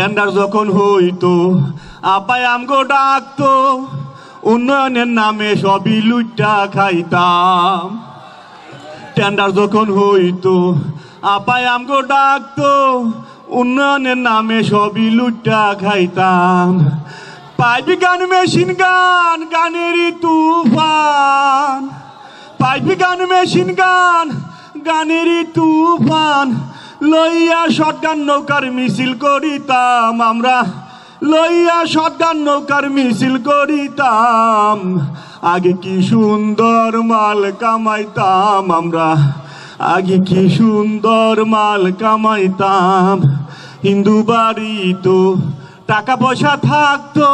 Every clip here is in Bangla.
টেন্ডার যখন হইতো, আপায় আমগো ডাকতো, উন্নয়নের নামে সবই লুইটা খাইতাম। টেন্ডার যখন হইতো, আপায় আমগো ডাকতো, উন্নয়নের নামে সবই লুইটা খাইতাম। পাইপ গান, মেশিন গান গানেরই তুফান। পাইপ গান, মেশিন গান গানেরই তুফান। লইয়া শটগান নৌকার মিছিল করিতাম আমরা। লইয়া শটগান নৌকার মিছিল করিতাম। আগে কি সুন্দর মাল কামাইতাম আমরা। আগে কি সুন্দর মাল কামাইতাম। হিন্দু বাড়ি তো টাকা পয়সা থাকতো।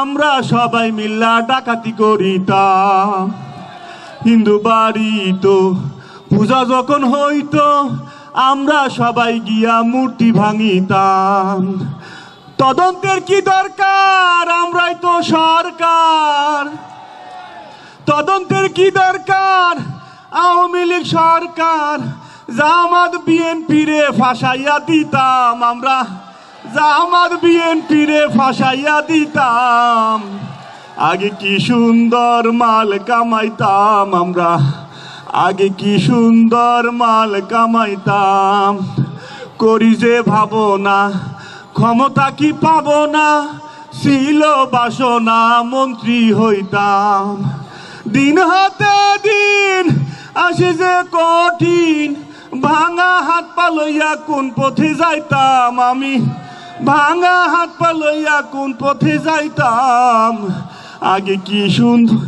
আমরা সবাই মিল্লা ডাকাতি করিতাম। হিন্দু বাড়ি তো পূজা যখন হইতো আমরা সবাই গিয়া মূর্তি ভাঙিতাম। তদন্তের কি দরকার? আমরাই তো সরকার। তদন্তের কি দরকার? আওয়ামী লীগ সরকার জামাত বিএনপি রে ফাঁসাইয়া দিতাম। আমরা জামাত বিএনপি রে ফাঁসাইয়া দিতাম। আগে কি সুন্দর মাল কামাইতাম আমরা। আগে কি সুন্দর মাল কামাইতাম? করি যে ভাবনা, ক্ষমতা কি পাবো না ছিল বাসনা, মন্ত্রী হইতাম। দিন হাতে দিন আসে যে কঠিন, ভাঙা হাত পা লইয়া কোন পথে যাইতাম আমি? ভাঙা হাত পা লইয়া কোন পথে যাইতাম? আগে কি সুন্দর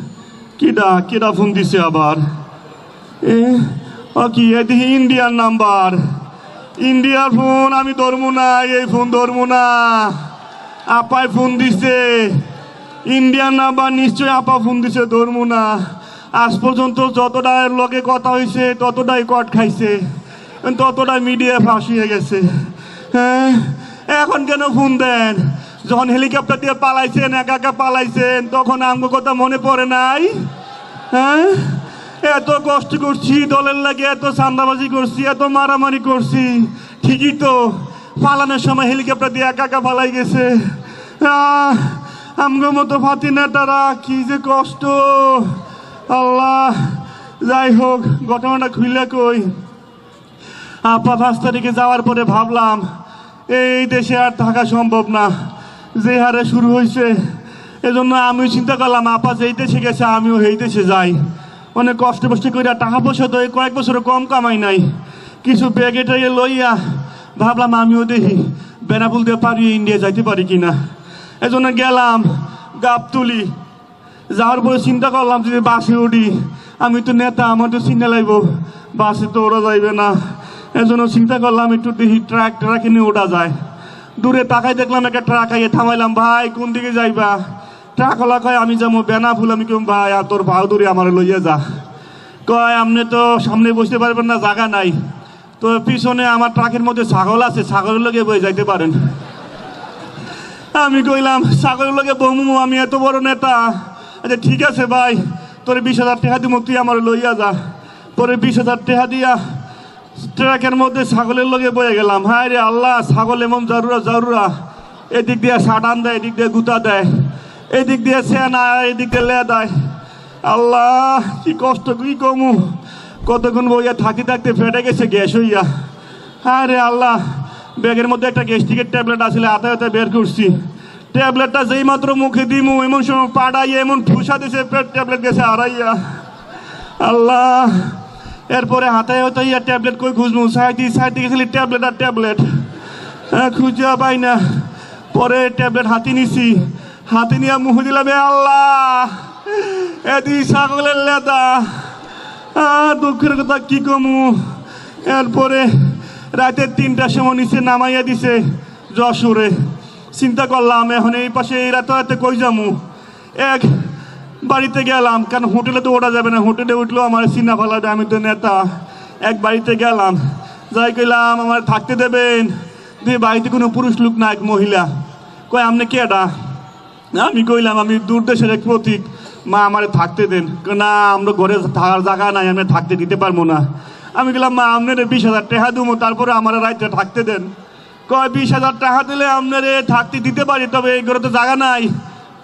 কিডা কিডা ফোন দিছে আবার? কি এদি ইন্ডিয়ান নাম্বার। ইন্ডিয়ার ফোন, আমি ধরবো না, এই ফোন ধরবো না। আপায় ফোন দিছে। ইন্ডিয়ান নাম্বার নিশ্চয়ই আপা ফোন দিছে ধরবো না। আজ পর্যন্ত যতটা লগে কথা হয়েছে ততটাই কট খাইছে। ততটাই মিডিয়া ফাঁসিয়ে গেছে। হ্যাঁ এখন কেন ফোন দেন? যখন হেলিকপ্টার দিয়ে পালাইছেন, একা একা পালাইছেন, তখন আমগো কথা মনে পড়ে নাই? হ্যাঁ? এত কষ্ট করছি, দলের লাগে এত চান্দাবাজি করছি, এত মারামারি করছি। ঠিকই তো, পালানোর সময় হেলিকপ্টার দিয়ে একা একা পালাই গেছে। আমগো মতো ফাতি নেতারা, কি যে কষ্ট। আল্লাহ, যাই হোক, ঘটনাটা খুলে কই। আপা পাঁচ তারিখে যাওয়ার পরে ভাবলাম, এই দেশে আর থাকা সম্ভব না। যে হারে শুরু হয়েছে এজন্য আমিও চিন্তা করলাম, আপা যেই দেশে গেছে, আমিও এই দেশে যাই। অনেক কষ্ট কষ্ট করে টাকা পয়সা তো কয়েক বছর কম কামাই নাই। কিছু ব্যাগে ট্যাগে লইয়া ভাবলাম আমিও দেখি বেনাপুল দিয়ে পারি ইন্ডিয়া যাইতে পারি কিনা। এজন্য গেলাম গাপ তুলি। যাওয়ার পরে চিন্তা করলাম যদি বাসে উঠি। আমি তো নেতা, আমার তো চিন্তা লাগব। বাসে তো ওরা যাইবে না। এজন্য চিন্তা করলাম একটু দেখি ট্রাক ট্রাক নিয়ে ওঠা যায়। দূরে তাকাই দেখলাম একটা ট্রাক আইয়ে থামাইলাম, ভাই, কোন দিকে যাইবা? ট্রাক হলা কয়, আমি যাব বেনা ফুল, আমি কেউ ভাই, আর তোর ভাও দূরে আমার লইয়া যা। কয় আপনি তো সামনে বসতে পারবেন না জায়গা নাই। তো পিছনে আমার ট্রাকের মধ্যে ছাগল আছে, ছাগলের লগে বয়ে যাইতে পারেন। আমি কইলাম, ছাগলের লগে বমু, আমি এত বড় নেতা। আচ্ছা ঠিক আছে, ভাই, তোর বিশ হাজার টাকা দিব তুই আমার লইয়া যা। পরে বিশ হাজার টাকা দিয়া ট্রাকের মধ্যে ছাগলের লগে বয়ে গেলাম। হায় রে আল্লাহ, ছাগল এমন জারুরা জারুরা। এদিক দিয়ে সাটান দেয়, এদিক দিয়ে গুতা দেয়। এদিক দিয়ে সেনা এদিক দিয়ে লে দেয় আল্লাহ, কি কষ্ট, কি কমু? কতক্ষণ বইয়া থাকি থাকতে ফেটে গেছে গ্যাস হইয়া। হ্যাঁ রে আল্লাহ, ব্যাগের মধ্যে একটা গ্যাস্ট্রিকের ট্যাবলেট আসলে, হাতে হাতে বের করছি। ট্যাবলেটটা যেই মাত্র মুখে দিমু, এমন সময় পাড়াইয়া এমন ফুসা দিছে, পেট ট্যাবলেট গেছে আড়াইয়া আল্লাহ, এরপরে হাতে হতে ইয়া ট্যাবলেট কই খুঁজবো সাইড সাইড খালি ট্যাবলেট আর ট্যাবলেট। হ্যাঁ খুঁজা পাই না। পরে ট্যাবলেট হাতি নিছি। হাতি নিয়ে মুখ দিলাম আল্লাহ। এদি ছাগলের লেদা। দুঃখের কথা কি কমু? এরপরে রাতে তিনটার সময় নিচে নামাইয়া দিছে যশোরে। চিন্তা করলাম, এখন এই পাশে এই রাতে রাতে কই যামু? এক, বাড়িতে গেলাম, কারণ হোটেলে তো ওঠা যাবে না। হোটেলে উঠলেও আমার চিনা ফালা আমি তো নেতা। এক, বাড়িতে গেলাম। যাই কইলাম, আমার থাকতে দেবেন। দিয়ে বাড়িতে কোনো পুরুষ লোক না এক মহিলা। কয়, আপনি কে এটা? আমি কইলাম, আমি দূর দেশের এক প্রতীক। মা আমারে থাকতে দেন। না, আমরা ঘরে থাকার জায়গা নাই, আমি থাকতে দিতে পারব না। আমি গেলাম মা, আপনার বিশ হাজার টাকা দেবো, তারপরে আমার রাইতে থাকতে দেন। কয়, বিশ হাজার টাকা দিলে আপনারে থাকতে দিতে পারি, তবে এই ঘরে তো জায়গা নাই।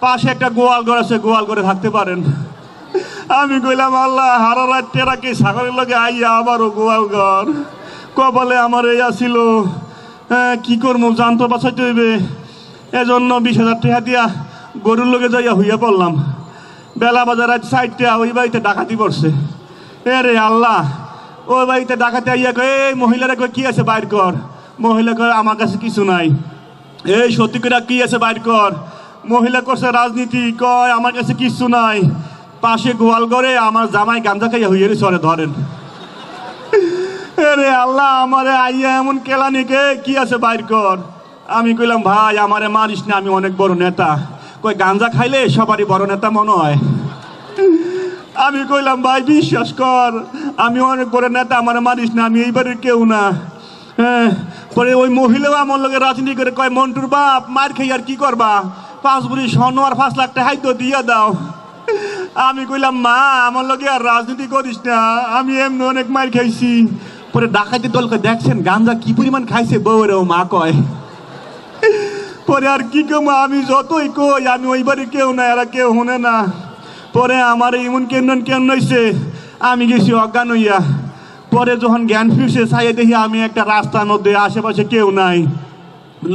পাশে একটা গোয়াল ঘর আছে, গোয়াল ঘরে থাকতে পারেন। আমি কইলাম, আল্লাহ, হারা রাত টেরা কি সাগরের লগে আইয়া আবারও গোয়াল ঘর? কপালে আমার এই আসিল হ্যাঁ কি করব জান তো বাঁচাইতে হইবে এজন্য বিশ হাজার টাকা দিয়া গরুর লগে যাইয়া হইয়া পড়লাম। বেলা বাজার আজ সাইডটা ওই বাড়িতে ডাকাতি পড়ছে। এ রে আল্লাহ ওই বাড়িতে ডাকাতি আইয়া কয়, এই মহিলারা কয়, কি আছে বাইর কর? মহিলা কয়, আমার কাছে কিছু নাই। এই, সত্যি করে কি আছে বাইর কর? মহিলা করছে রাজনীতি, কয়, আমার কাছে কিছু নাই। পাশে গোয়াল ঘরে আমার জামাই গাঞ্জা খাইয়া হইয়া চলে ধরেন। আরে আল্লাহ, আমারে আইয়া এমন কেলানি কে, কি আছে বাইর কর? আমি কইলাম, ভাই, আমারে মারিস না, আমি অনেক বড় নেতা। কই, গাঞ্জা খাইলে সবারই বড় নেতা মনে হয়? আমি কইলাম, ভাই, বিশ্বাস কর, আমি অনেক বড় নেতা, আমার মারিস না, আমি এইবারের কেউ না। হ্যাঁ পরে ওই মহিলাও আমার লোকের রাজনীতি করে কয়, মন্টুর বাপ, মার খেয়ে আর কি করবা? পাঁচ বুড়ি স্বর্ণ আর পাঁচ লাখ টাকা তো দিয়া দাও। আমি কইলাম, মা, আমার লগে আর রাজনীতি করিস না, আমি এমনি অনেক মার খাইছি পরে ডাকাতি দল কয় দেখছেন, গাঞ্জা কি পরিমাণ খাইছে বউরে ও মা কয়। পরে আর কি কম আমি যতই কই, আমি ওইবারে কেউ না এরা কেউ হনে না। পরে আমার ইমন কেন্দ্র কেন হইছে, আমি গেছি অজ্ঞান হইয়া। পরে যখন জ্ঞান ফিরছে, চাইয়ে দেখি আমি একটা রাস্তার মধ্যে আশেপাশে কেউ নাই।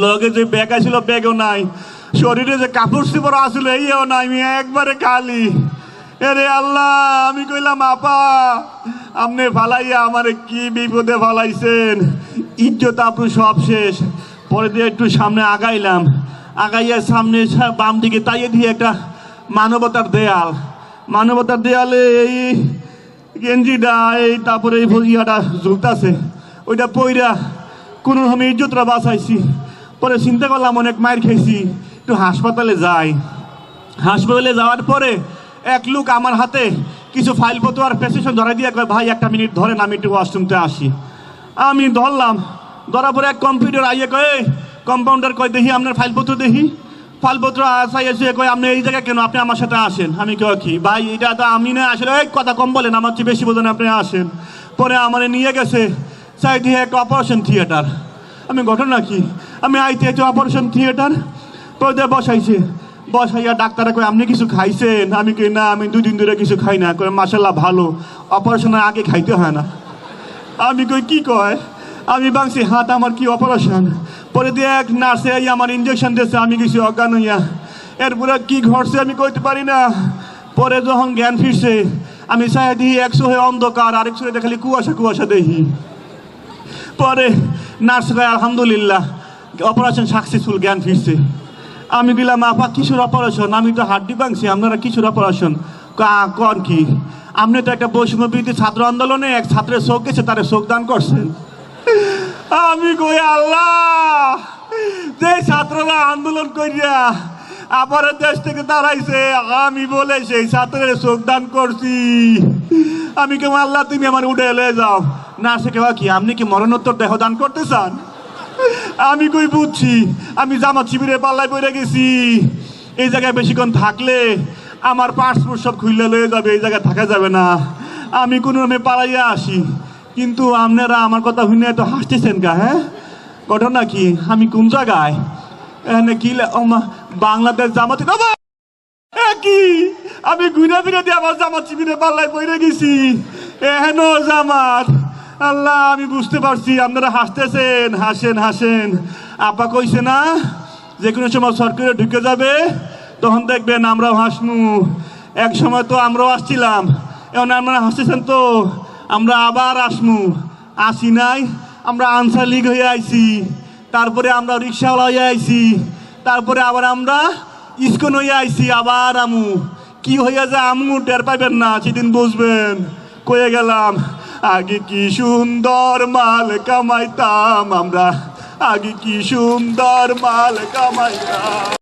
লগে যে ব্যাগ আছিল, ব্যাগও নাই। শরীরে যে কাপড় চোপড় আসলে এইও নাই, আমি একবারে কালি। এরে আল্লাহ, আমি কইলাম, আপা, আপনি ফালাইয়া আমারে কি বিপদে ফালাইছেন? ইজ্জত আপু সব শেষ। পরে দিয়ে একটু সামনে আগাইলাম। আগাইয়া সামনে বাম দিকে তাইয়ে দিয়ে একটা মানবতার দেয়াল। মানবতার দেয়ালে এই গেঞ্জিটা, এই তারপরে এই ইয়াটা ঝুলতাছে। ওইটা পইরা কোনো রকম ইজ্জতরা বাঁচাইছি। পরে চিন্তা করলাম, অনেক মায়ের খেয়েছি। একটু হাসপাতালে যাই। হাসপাতালে যাওয়ার পরে এক লোক আমার হাতে কিছু ফাইলপত্র আর প্রেসক্রিপশন ধরাই দিয়ে ভাই, একটা মিনিট ধরেন, আমি একটু ওয়াশরুমতে আসি। আমি ধরলাম ধরার পরে এক কম্পিউটার আইয়ে কয় কম্পাউন্ডার কয়, দেখি আপনার ফাইলপত্র দেখি। ফাইলপত্র আসাই এসে কয়, আপনি এই জায়গায় কেন? আপনি আমার সাথে আসেন। আমি কয়, কি? ভাই, এটা তো আমি না, আসলে এই কথা কম বলেন, আমার চেয়ে বেশি বোঝেন আপনি আসেন। পরে আমার নিয়ে গেছে সাইড দিয়ে একটা অপারেশন থিয়েটার আমি ঘটনা কি? আমি আইতে হচ্ছে অপারেশন থিয়েটার পরে বসাইছে। বসাইয়া ডাক্তারে কয়, আপনি কিছু খাইছেন? আমি কই না, আমি দুদিন ধরে কিছু খাই না। কয় মাসাল্লাহ ভালো। অপারেশনের আগে খাইতে হয় না। আমি কই, কি কয়? আমি ভাবছি হাত আমার কি অপারেশন পরে দিয়ে এক নার্সে আমার ইঞ্জেকশন দিয়েছে, আমি কিছু অজ্ঞান হইয়া। এরপরে কি ঘটছে আমি কইতে পারি না। পরে যখন জ্ঞান ফিরছে, আমি চাই একশো হয়ে অন্ধকার, আরেক শো দেখালি কুয়াশা কুয়াশা দেখি পরে নার্স ভাই আলহামদুলিল্লাহ অপারেশন সাকসেসফুল জ্ঞান ফিরছে। আমি দিলাম, আপা কিশোর অপারেশন আমি তো হাড্ডি ভাঙছি, আপনারা কিশোর অপারেশন কন কি? আপনি তো একটা বৈষম্য ছাত্র আন্দোলনে এক ছাত্রের শোক গেছে, তারা চোখ দান করছেন। আমি কই আল্লাহ। যে ছাত্ররা আন্দোলন করিয়া আবার দেশ থেকে দাঁড়াইছে, আমি বলে সেই ছাত্রের চোখ দান করছি। আমি কেউ আল্লাহ, তুমি আমার উঠে এলে যাও। না, সে কেউ কি, আপনি কি মরণোত্তর দেহ দান করতে চান? আমি কই বুঝছি, আমি জামাত শিবিরে পাল্লায় পড়ে গেছি। এই জায়গায় বেশিক্ষণ থাকলে আমার পাসপোর্ট সব খুললে লয়ে যাবে, এই জায়গায় থাকা যাবে না। আমি কোনো নামে পালাইয়া আসি। কিন্তু আপনারা আমার কথা শুনে এত হাসতেছেন গা হ্যাঁ? ঘটনা কি? আমি কোন জায়গায়? কি বাংলাদেশ জামাতে কি? আমি ঘুরে ফিরে দিয়ে আমার জামাত শিবিরে পাল্লায় পড়ে গেছি। এহেন জামাত। আল্লাহ, আমি বুঝতে পারছি, আপনারা হাসতেছেন, হাসেন হাসেন। আপা কইছে না যে কোনো সময় সরকারে ঢুকে যাবে, তখন দেখবেন আমরাও হাসমু। এক সময় তো আমরাও আসছিলাম। এখন আপনারা হাসতেছেন তো? আমরা আবার আসমু। আসি নাই, আমরা আনসার লিগ হয়ে আইছি। তারপরে আমরা রিক্সাওয়ালা হয়ে আইছি। তারপরে আবার আমরা ইস্কন হয়ে আইছি, আবার আমু। কি হইয়া যে আমু, টের পাইবেন না, সেদিন বুঝবেন। কয়ে গেলাম, আগে কি সুন্দর মাল কামাইতাম আমরা, আগে কি সুন্দর মাল কামাইতাম।